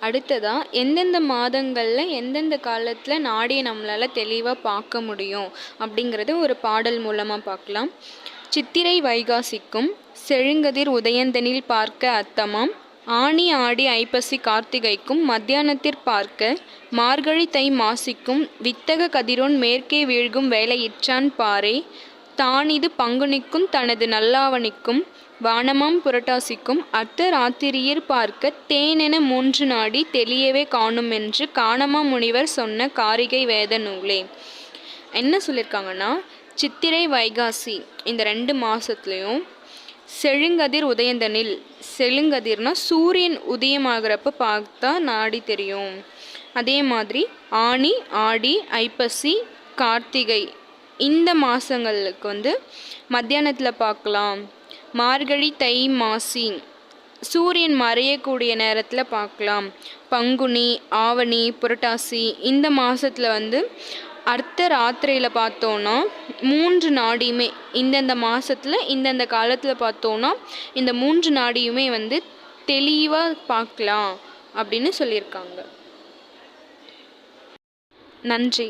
அடுத்ததாக எந்தெந்த மாதங்களில் எந்தெந்த காலத்தில் நாடியை நம்மளால் தெளிவாக பார்க்க முடியும்? அப்படிங்கிறத ஒரு பாடல் மூலமாக பார்க்கலாம். சித்திரை வைகாசிக்கும் செழுங்கதிர் உதயந்தனில் பார்க்க அத்தமாம் ஆனி ஆடி ஐப்பசி கார்த்திகைக்கும் மத்தியானத்திற் பார்க்க மார்கழி தை மாசிக்கும் வித்தக கதிரோன் மேற்கே வீழ்கும் வேலையிற்றான் பாரே தானிது பங்குனிக்கும் தனது நல்லாவணிக்கும் வானமாம் புரட்டாசிக்கும் அர்த்த ராத்திரியிற் பார்க்க தேனென மூன்று நாடி தெளியவே காணும் என்று காணமா முனிவர் சொன்ன காரிகை வேத நூலே. என்ன சொல்லியிருக்காங்கன்னா சித்திரை வைகாசி இந்த ரெண்டு மாதத்துலேயும் செழுங்கதிர் உதயந்தனில் செழுங்கதிர்னா சூரியன் உதயமாகிறப்ப பார்த்தா நாடி தெரியும். அதே மாதிரி ஆனி ஆடி ஐப்பசி கார்த்திகை இந்த மாதங்களுக்கு வந்து மத்தியானத்தில் பார்க்கலாம். மார்கழி தை மாசி. சூரியன் மறையக்கூடிய நேரத்தில் பார்க்கலாம். பங்குனி ஆவணி புரட்டாசி இந்த மாதத்தில் வந்து அர்த்த ராத்திரியில் பார்த்தோன்னா மூன்று நாடியுமே இந்தந்த மாதத்தில் இந்தந்த காலத்தில் பார்த்தோன்னா இந்த மூன்று நாடியுமே வந்து தெளிவாக பார்க்கலாம் அப்படின்னு சொல்லியிருக்காங்க. நன்றி.